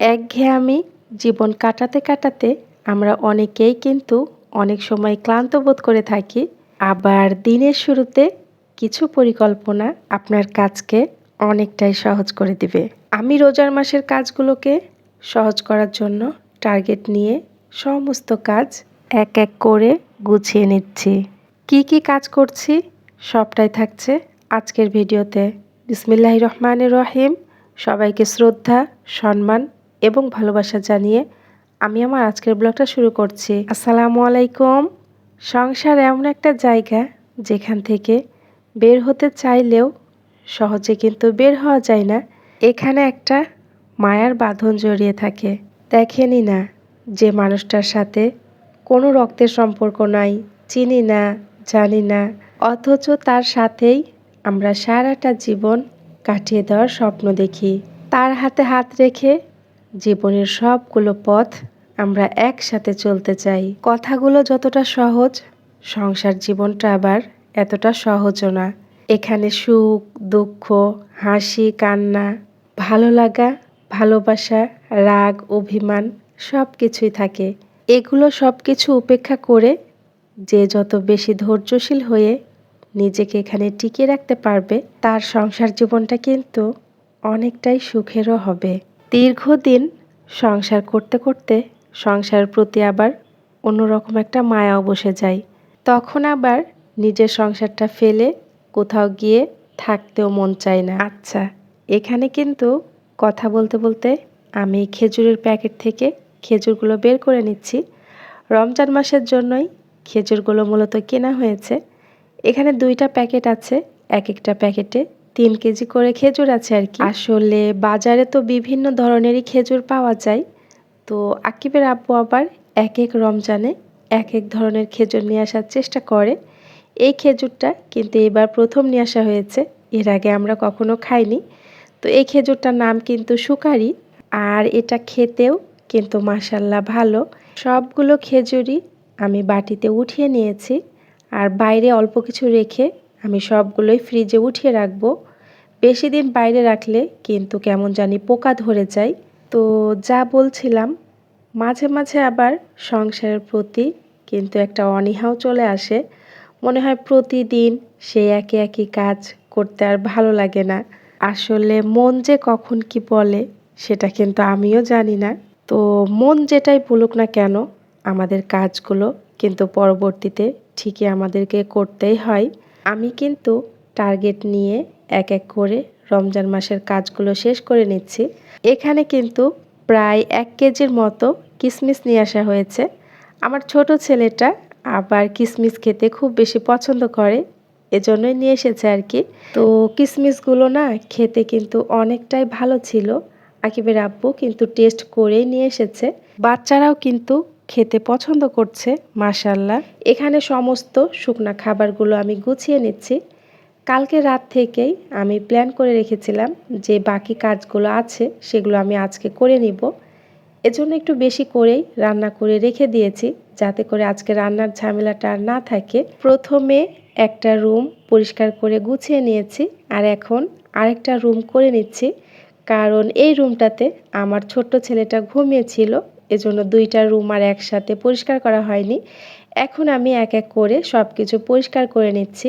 একঘেয়েমি জীবন কাটাতে কাটাতে আমরা অনেকেই কিন্তু অনেক সময় ক্লান্ত বোধ করে থাকি। আবার দিনের শুরুতে কিছু পরিকল্পনা আপনার কাজকে অনেকটাই সহজ করে দিবে। আমি রোজার মাসের কাজগুলোকে সহজ করার জন্য টার্গেট নিয়ে সমস্ত কাজ এক এক করে গুছিয়ে নিচ্ছি। কি কি কাজ করছি সবটাই থাকছে আজকের ভিডিওতে। বিসমিল্লাহ রহমানের রহিম। সবাইকে শ্রদ্ধা, সম্মান এবং ভালোবাসা জানিয়ে আমি আমার আজকের ব্লগটা শুরু করছি। আসসালামু আলাইকুম। সংসার এমন একটা জায়গা যেখান থেকে বের হতে চাইলেও সহজে কিন্তু বের হওয়া যায় না। এখানে একটা মায়ার বাঁধন জড়িয়ে থাকে। দেখেনি না যে মানুষটার সাথে কোনো রক্তের সম্পর্ক নাই, চিনি না, জানি না। অথচ তার সাথেই আমরা সারাটা জীবন কাটিয়ে দেওয়ার স্বপ্ন দেখি। তার হাতে হাত রেখে জীবনের সবগুলো পথ আমরা একসাথে চলতে চাই। কথাগুলো যতটা সহজ, সংসার জীবনটা আবার এতটা সহজও না। এখানে সুখ, দুঃখ, হাসি, কান্না, ভালো লাগা, ভালোবাসা, রাগ, অভিমান সব কিছুই থাকে। এগুলো সব কিছু উপেক্ষা করে যে যত বেশি ধৈর্যশীল হয়ে নিজেকে এখানে টিকিয়ে রাখতে পারবে, তার সংসার জীবনটা কিন্তু অনেকটাই সুখেরও হবে। দীর্ঘদিন সংসার করতে করতে সংসারের প্রতি আবার অন্যরকম একটা মায়াও বসে যায়। তখন আবার নিজের সংসারটা ফেলে কোথাও গিয়ে থাকতেও মন চায় না। আচ্ছা এখানে কিন্তু কথা বলতে বলতে আমি খেজুরের প্যাকেট থেকে খেজুরগুলো বের করে নিচ্ছি। রমজান মাসের জন্যই খেজুরগুলো মূলত কেনা হয়েছে। এখানে দুইটা প্যাকেট আছে, এক একটা প্যাকেটে তিন কেজি করে খেজুর আছে আর কি। আসলে বাজারে তো বিভিন্ন ধরনেরই খেজুর পাওয়া যায়। তো আকিবের আব্বু আবার এক এক রমজানে এক এক ধরনের খেজুর নিয়ে আসার চেষ্টা করে। এই খেজুরটা কিন্তু এবার প্রথম নিয়ে আসা হয়েছে। এর আগে আমরা কখনো খাইনি। তো এই খেজুরটার নাম কিন্তু সুকারি। আর এটা খেতেও কিন্তু মাসাল্লাহ ভালো। সবগুলো খেজুরই আমি বাটিতে উঠিয়ে নিয়েছি। আর বাইরে অল্প কিছু রেখে আমি সবগুলোই ফ্রিজে উঠিয়ে রাখব। বেশি দিন বাইরে রাখলে কিন্তু কেমন জানি পোকা ধরে যায়। তো যা বলছিলাম, মাঝে মাঝে আবার সংসারের প্রতি কিন্তু একটা অনীহাও চলে আসে। মনে হয় প্রতিদিন সেই একে একই কাজ করতে আর ভালো লাগে না। আসলে মন যে কখন কি বলে, সেটা কিন্তু আমিও জানি না। তো মন যেটাই বলুক না কেন, আমাদের কাজগুলো কিন্তু পরবর্তীতে ঠিকই আমাদেরকে করতেই হয়। আমি কিন্তু টার্গেট নিয়ে এক এক করে রমজান মাসের কাজগুলো শেষ করে নিচ্ছি। এখানে কিন্তু প্রায় এক কেজির মতো কিসমিস নিয়ে আসা হয়েছে। আমার ছোট ছেলেটা আবার কিসমিস খেতে খুব বেশি পছন্দ করে, এজন্যই নিয়ে এসেছে আর কি। তো কিসমিসগুলো না খেতে কিন্তু অনেকটাই ভালো ছিল। আকিবের আব্বু কিন্তু টেস্ট করেই নিয়ে এসেছে। বাচ্চারাও কিন্তু খেতে পছন্দ করছে মাশাল্লাহ এখানে সমস্ত শুকনা খাবারগুলো আমি গুছিয়ে নিচ্ছি। কালকে রাত থেকেই আমি প্ল্যান করে রেখেছিলাম যে বাকি কাজগুলো আছে, সেগুলো আমি আজকে করে নিব। এজন্য একটু বেশি করেই রান্না করে রেখে দিয়েছি, যাতে করে আজকে রান্নার ঝামেলাটা আর না থাকে। প্রথমে একটা রুম পরিষ্কার করে গুছিয়ে নিয়েছি আর এখন আরেকটা রুম করে নিচ্ছি, কারণ এই রুমটাতে আমার ছোট্ট ছেলেটা ঘুমিয়েছিল, এজন্য দুইটা রুম আর একসাথে পরিষ্কার করা হয়নি। এখন আমি এক এক করে সব কিছু পরিষ্কার করে নিচ্ছি।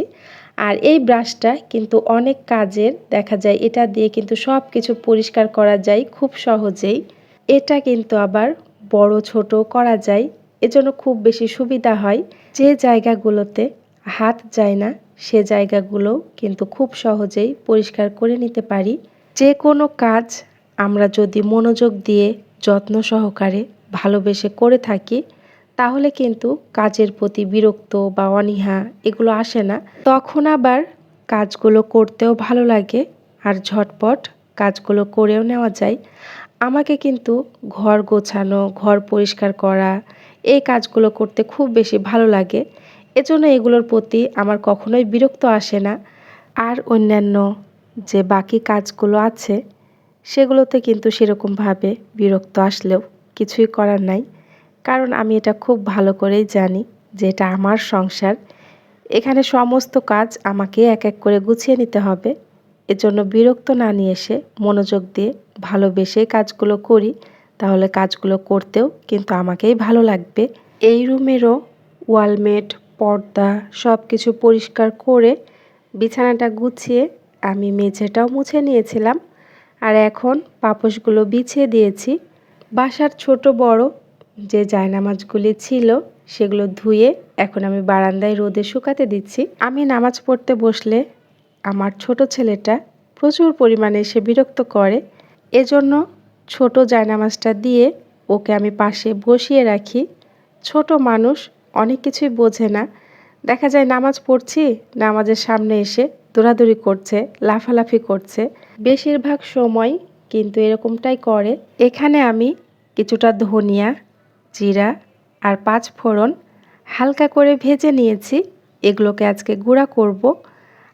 আর এই ব্রাশটা কিন্তু অনেক কাজের, দেখা যায় এটা দিয়ে কিন্তু সব কিছু পরিষ্কার করা যায় খুব সহজেই। এটা কিন্তু আবার বড় ছোট করা যায়, এজন্য খুব বেশি সুবিধা হয়। যে জায়গাগুলোতে হাত যায় না, সে জায়গাগুলো কিন্তু খুব সহজেই পরিষ্কার করে নিতে পারি। যে কোনো কাজ আমরা যদি মনোযোগ দিয়ে যত্ন সহকারে ভালোবেসে করে থাকি তাহলে কিন্তু কাজের প্রতি বিরক্ত বা অনীহা এগুলো আসে না। তখন আবার কাজগুলো করতেও ভালো লাগে আর ঝটপট কাজগুলো করেও নেওয়া যায়। আমাকে কিন্তু ঘর গোছানো, ঘর পরিষ্কার করা, এই কাজগুলো করতে খুব বেশি ভালো লাগে। এজন্য এগুলোর প্রতি আমার কখনোই বিরক্ত আসে না। আর অন্যান্য যে বাকি কাজগুলো আছে, সেগুলোতে কিন্তু সেরকমভাবে বিরক্ত আসলেও কিছুই করার নাই। কারণ আমি এটা খুব ভালো করেই জানি যে এটা আমার সংসার। এখানে সমস্ত কাজ আমাকে এক এক করে গুছিয়ে নিতে হবে। এজন্য বিরক্ত না নিয়ে এসে মনোযোগ দিয়ে ভালোবেসে কাজগুলো করি, তাহলে কাজগুলো করতেও কিন্তু আমাকেই ভালো লাগবে। এই রুমেরও ওয়ালমেট পর্দা সব কিছু পরিষ্কার করে বিছানাটা গুছিয়ে আমি মেঝেটাও মুছে নিয়েছিলাম। আর এখন পাপোশগুলো বিছিয়ে দিয়েছি। বাসার ছোট বড় যে জায়নামাজগুলি ছিল সেগুলো ধুয়ে এখন আমি বারান্দায় রোদে শুকাতে দিচ্ছি। আমি নামাজ পড়তে বসলে আমার ছোট ছেলেটা প্রচুর পরিমাণে সে বিরক্ত করে। এজন্য ছোট জায়নামাজটা দিয়ে ওকে আমি পাশে বসিয়ে রাখি। ছোট মানুষ অনেক কিছুই বোঝে না। দেখা যায় নামাজ পড়ছি, নামাজের সামনে এসে দৌড়াদৌড়ি করছে, লাফালাফি করছে। বেশিরভাগ সময় কিন্তু এরকমটাই করে। এখানে আমি কিছুটা ধনিয়া জিরা আর পাঁচ ফোড়ন হালকা করে ভেজে নিয়েছি। এগুলোকে আজকে গুঁড়া করব।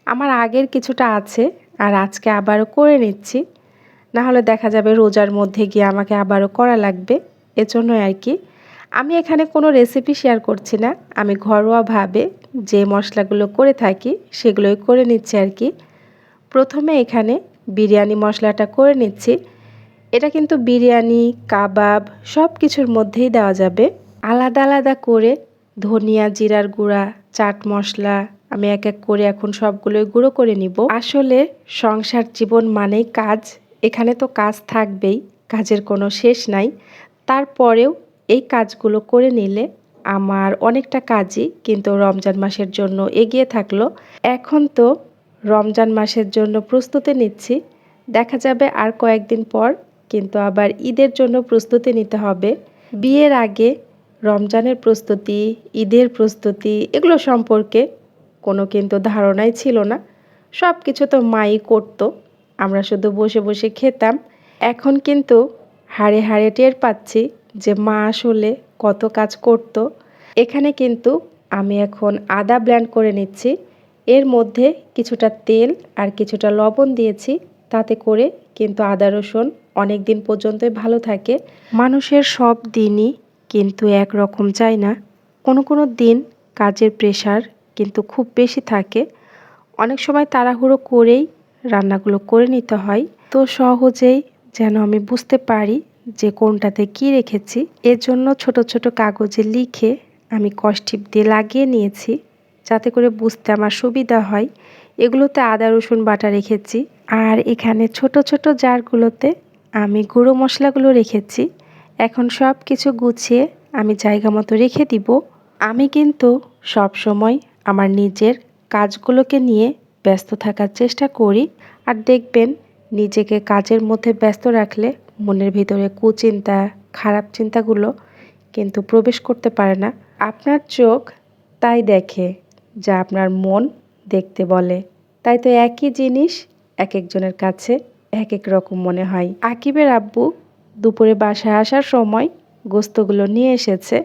আমার আগের কিছুটা আছে আর আজকে আবারও করে নিচ্ছি। না হলে দেখা যাবে রোজার মধ্যে গিয়ে আমাকে আবারও করা লাগবে। এজন্যই আর কি। আমি এখানে কোনো রেসিপি শেয়ার করছি না। আমি ঘরোয়াভাবে যে মশলাগুলো করে থাকি সেগুলোই করে নিচ্ছি আর কি। প্রথমে এখানে বিরিয়ানি মশলাটা করে নিচ্ছি। এটা কিন্তু বিরিয়ানি, কাবাব সব কিছুর মধ্যেই দেওয়া যাবে। আলাদা আলাদা করে ধনিয়া জিরার গুঁড়া, চাট মশলা, আমি এক এক করে এখন সবগুলোই গুঁড়ো করে নিব। আসলে সংসার জীবন মানেই কাজ, এখানে তো কাজ থাকবেই, কাজের কোনো শেষ নাই। তারপরেও এই কাজগুলো করে নিলে আমার অনেকটা কাজই কিন্তু রমজান মাসের জন্য এগিয়ে থাকল। এখন তো রমজান মাসের জন্য প্রস্তুতি নিচ্ছি, দেখা যাবে আর কয়েকদিন পর কিন্তু আবার ঈদের জন্য প্রস্তুতি নিতে হবে। বিয়ের আগে রমজানের প্রস্তুতি, ঈদের প্রস্তুতি এগুলো সম্পর্কে কোনো কিন্তু ধারণাই ছিল না। সব কিছু তো মাই করতো। আমরা শুধু বসে বসে খেতাম। এখন কিন্তু হাড়ে হাড়ে টের পাচ্ছি যে মা আসলে কত কাজ করত। এখানে কিন্তু আমি এখন আদা ব্ল্যান্ড করে নিচ্ছি। এর মধ্যে কিছুটা তেল আর কিছুটা লবণ দিয়েছি। তাতে করে কিন্তু আদা রসুন অনেক দিন পর্যন্তই ভালো থাকে। মানুষের সব দিনই কিন্তু একরকম চায় না। কোনো কোনো দিন কাজের প্রেশার কিন্তু খুব বেশি থাকে। অনেক সময় তাড়াহুড়ো করেই রান্নাগুলো করে নিতে হয়। তো সহজেই যেন আমি বুঝতে পারি যে কোনটাতে কি রেখেছি। এর জন্য ছোট ছোট কাগজে লিখে আমি কষ্টিপ দিয়ে লাগিয়ে নিয়েছি যাতে করে বুঝতে আমার সুবিধা হয়। এগুলোতে আদা, রসুন বাটা রেখেছি। আর এখানে ছোট ছোট জারগুলোতে আমি গুঁড়ো মশলাগুলো রেখেছি। এখন সব কিছু গুছিয়ে আমি জায়গা মতো রেখে দিব। আমি কিন্তু সব সময় আমার নিজের কাজগুলোকে নিয়ে ব্যস্ত থাকার চেষ্টা করি। আর দেখবেন, নিজেকে কাজের মধ্যে ব্যস্ত রাখলে মনের ভিতরে কুচিন্তা, খারাপ চিন্তাগুলো কিন্তু প্রবেশ করতে পারে না। আপনার চোখ তাই দেখে যা আপনার মন দেখতে বলে। তাই তো একই জিনিস এক একজনের কাছে এক এক রকম মনে হয়। আকিবের আব্বু দুপুরে বাসায় আসার সময় গোস্তগুলো নিয়ে এসেছে,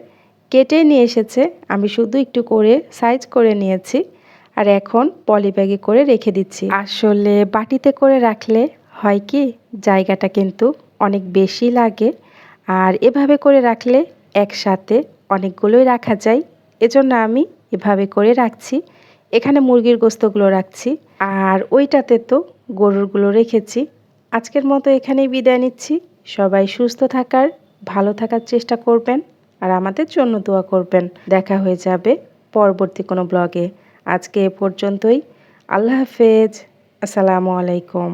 কেটে নিয়ে এসেছে। আমি শুধু একটু করে সাইজ করে নিয়েছি আর এখন পলি ব্যাগে করে রেখে দিচ্ছি। আসলে বাটিতে করে রাখলে হয় কি, জায়গাটা কিন্তু অনেক বেশি লাগে আর এভাবে করে রাখলে একসাথে অনেকগুলোই রাখা যায়। এজন্য আমি এভাবে করে রাখছি। এখানে মুরগির গোস্তগুলো রাখছি আর ওইটাতে তো গরুরগুলো রেখেছি। আজকের মতো এখানেই বিদায় নিচ্ছি। সবাই সুস্থ থাকার, ভালো থাকার চেষ্টা করবেন আর আমাদের জন্য দোয়া করবেন। দেখা হয়ে যাবে পরবর্তী কোনো ব্লগে আজকে এ পর্যন্তই। আল্লাহ হাফেজ। আসসালামু আলাইকুম।